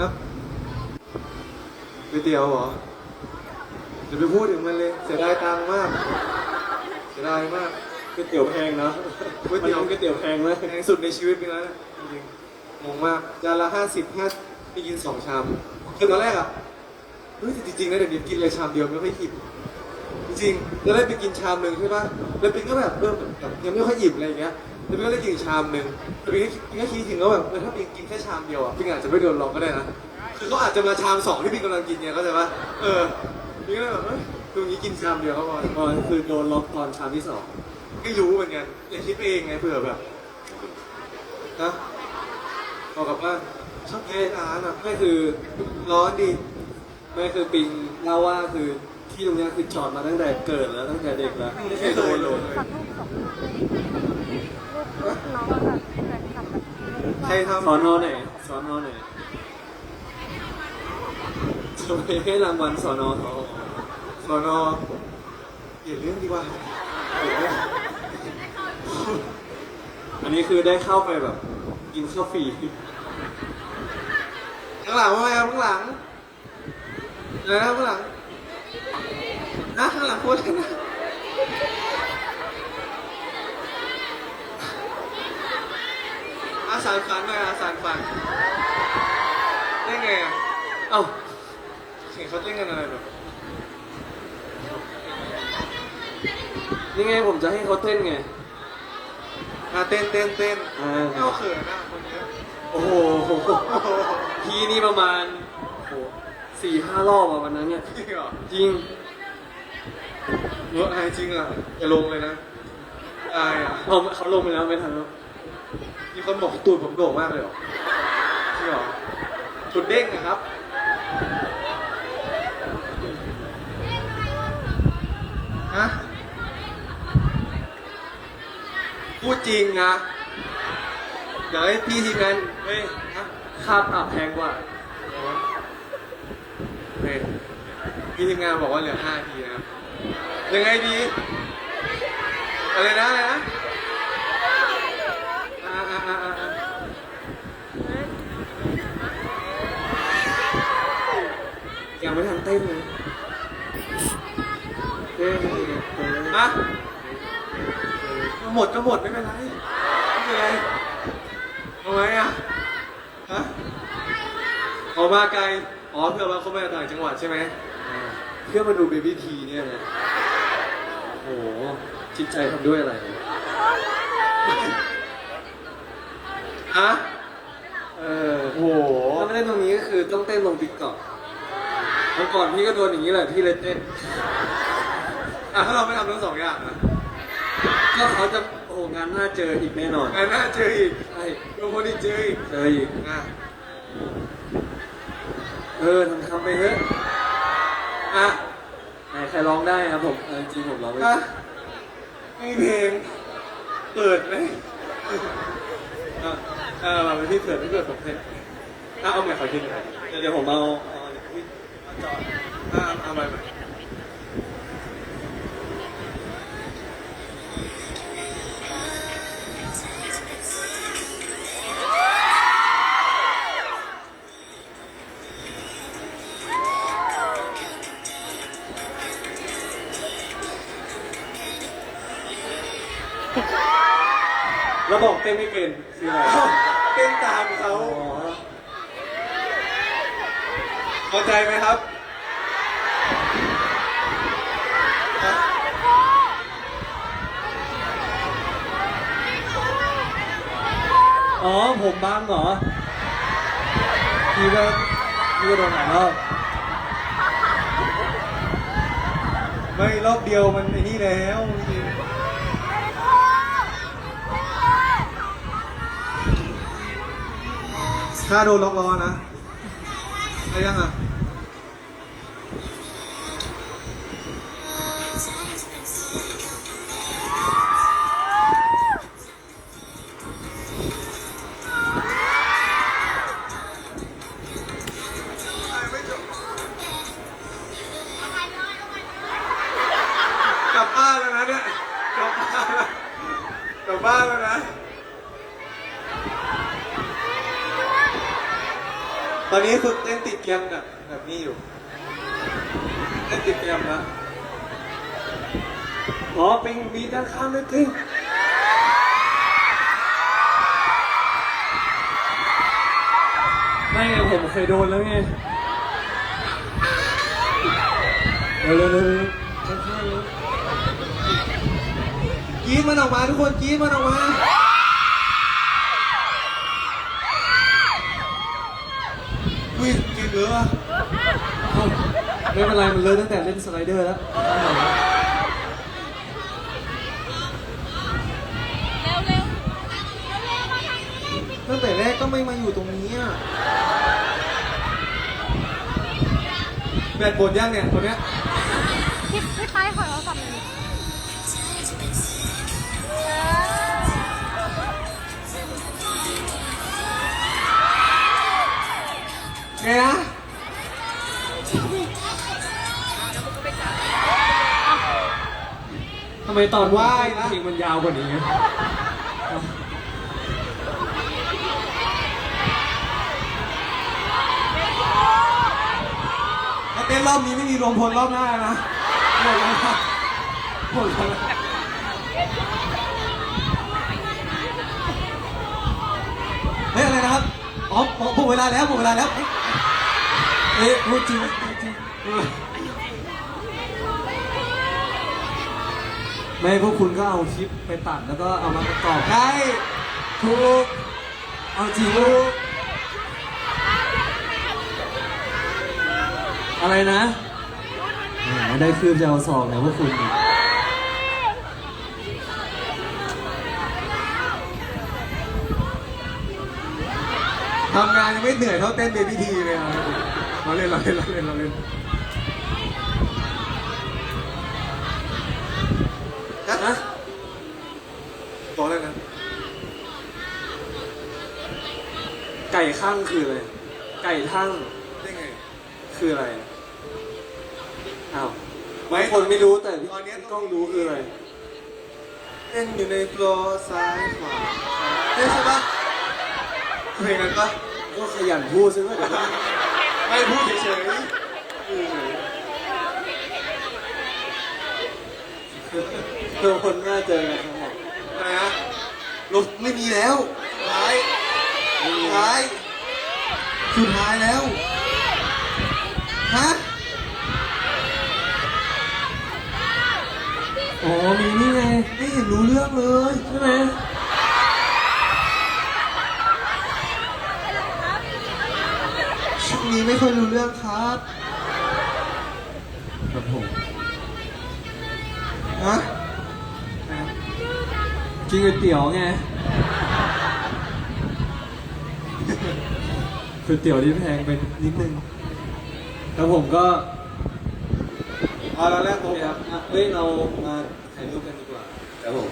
ครับก๋วยเตี๋ยวเหรอจะไปพูดถึงมันเลย เสียดายตังค์มาก เสียดายมากก๋วยเตี๋ยวแพงเนาะก๋วยเตี๋ยวมันก๋วยเตี๋ยวแพงมากแพงสุดในชีวิตไปแล้วนะจริงๆงงมากจานละห้าสิบห้าไปกินสองชามคือตอนแรกอะเฮ้ยแต่จริงๆนะเดี๋ยวนี้กินเลยชามเดียวไม่ค่อยอิ่มจริงๆแล้วได้ไปกินชามหนึ่งใช่ป่ะแล้วปิงก็แบบเออแบบยังไม่ค่อยอิ่มอะไรอย่างเงี้ย แล้วปิงก็ได้กินอีกชามหนึ่งแล้วปิงก็ปิงก็คิดถึงว่าแบบเออถ้าปิงกินแค่ชามเดียวอะปิงอาจจะไม่โดนลองก็ได้นะ คือเขาอาจจะมาชามสองที่ปิงกำลังกินเนี่ยเข้าใจป่ะเออปิงก็เลยแบบเอ้ยตรงนี้กินชามเดียวก็พออ๋อคือโดนล็อกตอนชามที่สองไม่รู้เหมือนกันอย่าคิดไปเองไงเผื่อแบบนะเอากลับบ้าชอบแพ้ร้านอะไม่คือร้อนดี ไม่คือปิงเล่าว่าคือ ที่ตรงเนี้ยคือจอดมาตั้งแต่เกิดแล้วตั้งแต่เด็กแล้วไม่เคยโดนเลยขอรูปส่งมารูปรูปน้องแบบแฟนคลับแบบใครทำสอนอไหนสอนอไหนจะไปให้รางวัลสอนอเขาสอนอเปลี่ยนเรื่องดีกว่าเปลี่ยนเรื่องอันนี้คือได้เข้าไปแบบกินข้าวฟรีข้างหลังว่าไงครับข้างหลังอะไรนะข้างหลัง นะข้างหลังพูดอะไรนะอาสารฝันหน่อยอาสารฝันได้ไงอะเอ้าเห็นเขาเต้นกันอะไรแบบนี่ไงผมจะให้เขาเต้นไงอะเต้นเต้นเต้นอ่าไม่เอาเขินนะคนเนี้ยโอ้โห พี่นี่ประมาณโอ้โห สี่ห้ารอบอะวันนั้นเนี่ยจริงเหรอจริงเอออายจริงอะอย่าลงเลยนะอายอะเขาเขาลงไปแล้วไม่ทันแล้วมีคนบอกตูดผมโด่งมากเลยเหรอจริงเหรอตูดเด้งนะครับฮะพูดจริงนะเดี๋ยวให้พี่ทีมงานเฮ้ยฮะค่าปรับแพงกว่า เฮ้ย พี่ทีมงานบอกว่าเหลือ5นาทีนะครับยังไงดีอะไรนะอะไรนะอ่าอ่าอ่าอ่าอ่ายังไม่ทันเต้นเลยเต้นเต้นเต้นฮะหมดก็หมดไม่เป็นไรไม่เป็นไรทำไมอะฮะออกมาไกล อ๋อเพื่อมาเขามาจากต่างจังหวัดใช่ไหมอ่า เพื่อมาดูเบบี้ทีเนี่ยนะโอ้โหจิตใจทำด้วยอะไรฮะเออโอ้โหถ้าไม่เต้นตรงนี้ก็คือต้องเต้นลงติ๊กต็อกเมื่อก่อนพี่ก็โดนอย่างนี้แหละพี่เลยเต้นอะถ้าเราไม่ทำทั้งสองอย่างนะก็เขาจะโอ้โหงานหน้าเจออีกแน่นอนงานหน้าเจออีกใช่โดนคนอีกเจออีกเจออีกอะเออทำทำไปเถอะ อะไหนใครร้องได้ครับผมเออจริงๆผมร้องไม่อะได้มีเพลงเปิดไหมอะเออมาเป็นพี่เปิดพี่เปิดผมเพลงอะเอาใหม่ขอทีหนึงเดี๋ยวเดี๋ยวผมเอาเอาอุ๊ยอะเอาใหม่ใหม่ แล้วบอกเต้นไม่เป็นคืออะไรเต้นตามเขาอ๋อเข้าใจไหมครับฮะอ๋อผมบ้างเหรอพี่ก็พี่ก็โดนหลายรอบไม่รอบเดียวมันไอ้นี่แล้วจริง ถ้าโดนล็อกล้อนะอะไรยังอะ อนนี้ฝึกเต้นติดเกมแบบแบบนี้อยู่เต้นติดเกมแล้วอ๋อปิงมีด้านข้างด้วยปิงไม่ไงผมเคยโดนแล้วไงเร็วเร็วเร็วด้านข้างเลย กรีดมันออกมาทุกคนกรีดมันออกมา วิ่งกรีดเหลือวะเอ้าไม่เป็นไรมันเลยตั้งแต่เล่นสไลเดอร์แล้ว เร็วเร็วตั้งแต่แรกก็ไม่มาอยู่ตรงนี้อะแบตหมดยังเนี่ยตัวเนี้ย ไงนะ ทำไมตอนว่ายเพลงมันยาวกว่านี้ไงถ้าเต้นรอบนี้ไม่มีรวมพลรอบหน้านะหมดแล้วนะหมดแล้วนะเฮ้ยอะไรนะครับ อ๋อหมดเวลาแล้วหมดเวลาแล้ว เอ๊ะพูดจริงพูดจริงไม่พวกคุณก็เอาคลิปไปตัดแล้วก็เอามาประกอบใช่ถูกเอาจริงถูกอะไรนะแหมได้คืบจะเอาสองนะพวกคุณ ทำงานยังไม่เหนื่อยเท่าเต้นเบบี้ทีเลยเราเล่นเราเล่นเราเล่นเราเล่นฮะบอกเลยนะ ไก่ข้างคืออะไร ไก่ทั้งได้ไง คืออะไร อ้าวไม่คนไม่รู้แต่พี่ตอนเนี้ย กล้องรู้คืออะไร เต้นอยู่ในโฟลอร์ซ้ายขวา เต้นใช่ปะ เพลงนั้นปะก็ขยันพูดซิว่าเดี๋ยวมันไม่พูดเฉยๆเพื่อคนหน้าเจอกันทั้งหมดอะไรนะลบไม่มีแล้วท้ายท้ายสุดท้ายแล้วฮะอ๋อมีนี่ไงไม่เห็นรู้เรื่องเลยใช่ไหม ช่วงนี้ ไม่ค่อยรู้เรื่องครับครับผมฮะกินก๋วยเตี๋ยวไงก๋วยเตี๋ยวที่แพงไปนิดนึงแล้วผมก็เอาแล้วแรกผมครับอะเฮ้ยเรามาถ่ายรูปกันดีกว่าครับผม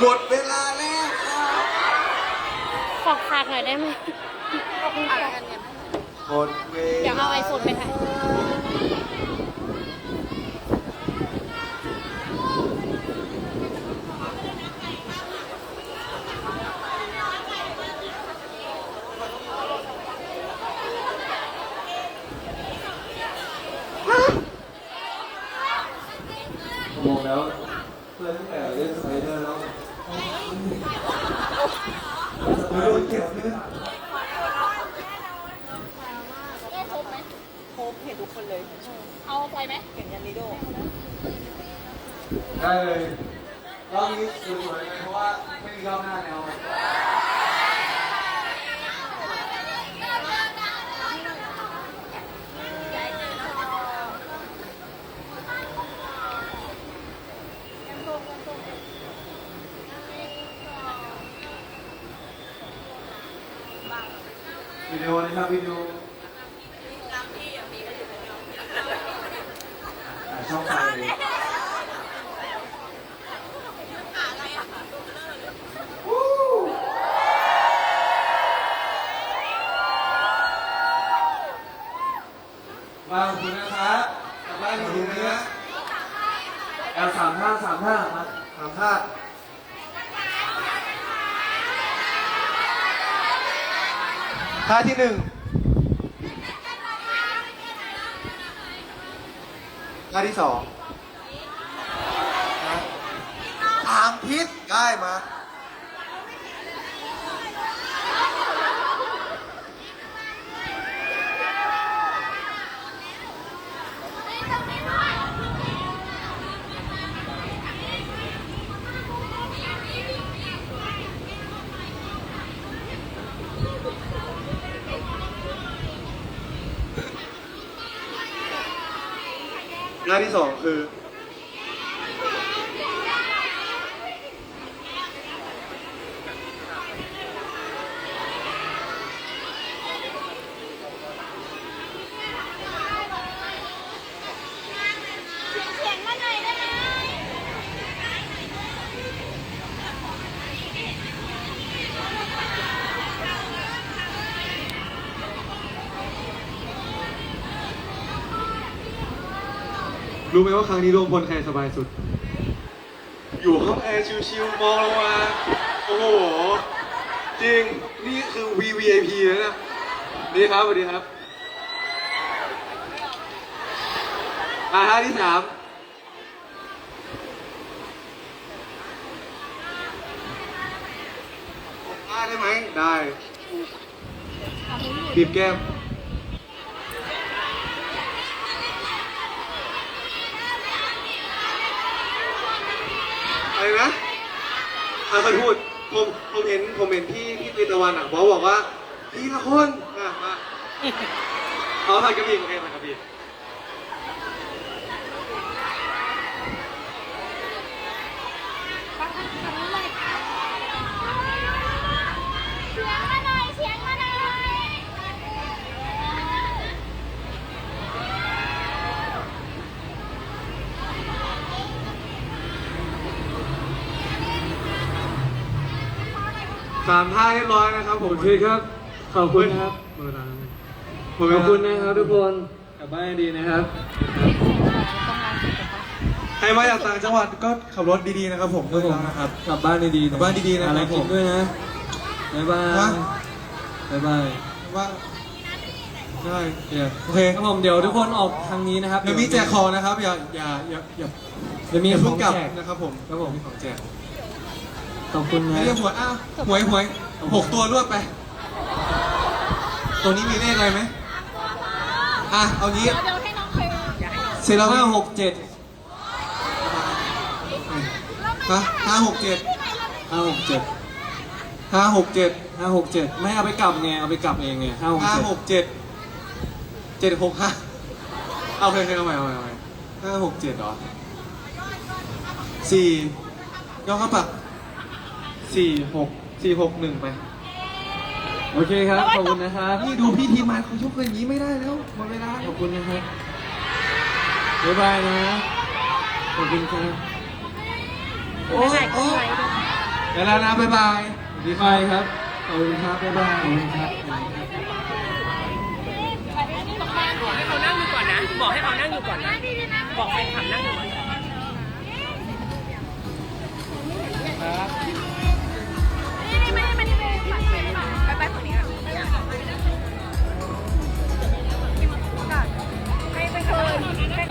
หมดเวลาแล้วครับ ขอฝากหน่อยได้ไหมขอบคุณค่ะ หมดเวลา เดี๋ยวเอาไอโฟนไปถ่ายผมมองแล้วเพื่อนตั้งแต่เล่นสไลเดอร์แล้ว โดนเก็บเลย เอา ไปไหมได้เลยรอบนี้สวยๆเลยเพราะว่าไม่มีรอบหน้าแล้ววิดีโอนะครับวิดีโออ่า ช่องไฟเลยวาคุณนะครับกลับบ้านอยู่นะเอาสามท่าสามท่ามาถามท่าท่าที่หนึ่ง ท่าที่สองถางพิษได้มา หน้าที่สองคือ เสียงมาหน่อยได้ไหม รู้ไหมว่าครั้งนี้รวมพลใครสบายสุด อยู่ห้องแอร์ชิวๆมองลงมา โอ้โห จริง นี่คือ VVIP เลยนะนี่ครับสวัสดีครับอ่าท่าที่สามได้ได้ไหม ได้บีบแก้ม อะไรนะอาคาทูดผมผมเห็นผมเห็นพี่พี่ตีตะวันอะบอกบอกว่าพี่ละคนอะมาเอาผัดกระบี่โอเคผัดกระบี่ ฟังกันฟังเลยเสียงมาหน่อยเสียงมาหน่อย สามท่าเรียบร้อยนะครับผมโอเคครับ ขอบคุณครับหมดเวลาขอบคุณนะครับทุกคนกลับบ้านให้ดีนะครับ ใครมาจากต่างจังหวัดก็ขับรถดีๆนะครับผมเมื่อแล้วนะครับ กลับบ้านดีๆกลับบ้านดีๆนะครับอะไรกินผมด้วยนะบ๊ายบายฮะ บ๊ายบายว่าได้เดี๋ยวโอเคครับผมเดี๋ยวทุกคนออกทางนี้นะครับเดี๋ยวมีแจกของนะครับ อย่าอย่าอย่าอย่าเดี๋ยวมีอย่าขเพิ่องงกลับแจกนะครับผมครับผมของแจก ขอบคุณไม่นะเรียกหวยอ้าวหวยหวยหกตัวรวดไป ตัวนี้มีเลขอะไรไหมอะ เอางี้เดี๋ยวให้น้องเพลงเซราห้าห้าหหกกเจ็ดฮะห้าหกเจ็ดห้าหกเจ็ดห้าหกเจ็ดห้าหกเจ็ดไม่เอาไปกลับไง เอาไปกลับเองไงห้าหกห้าเจ็ดหกเจ็ดเจ็ดหกห้าเอาเพลงเพลงเอาใหม่เอาใหม่เอาใหม่ห้าหกเจ็ดเหรอสี่ย่อเข้าปาก สี่หกสี่หกหนึ่งไป โอเคครับ ขอบคุณนะครับนี่ดูพี่ทีมานเขายกเงินนี้ไม่ได้แล้วหมดเวลาขอบคุณนะครับบ๊ายบายนะขอบคุณครับโอ้โอ้เวแล้วนะบ๊ายบายสวัสดีครับขอบคุณครับบ๊ายบายขอบคุณครับบอกให้เขานั่งอยู่ก่อนนะ บอกให้เขานั่งอยู่ก่อนนะ บอกให้ขับนั่งก่อน ไปไปฝั่งนี้ก่อนให้ไปเชิญ